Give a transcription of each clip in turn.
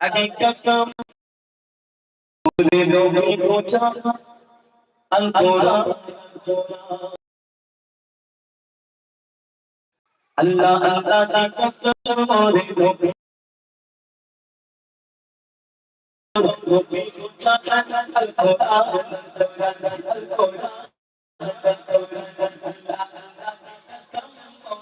আগে কসম বলে নবী পৌঁছা আল কোরআন আল্লাহ আল্লাহ কি কসম বলে নবী নবী পৌঁছা আল কোরআন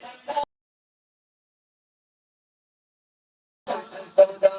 Thank you.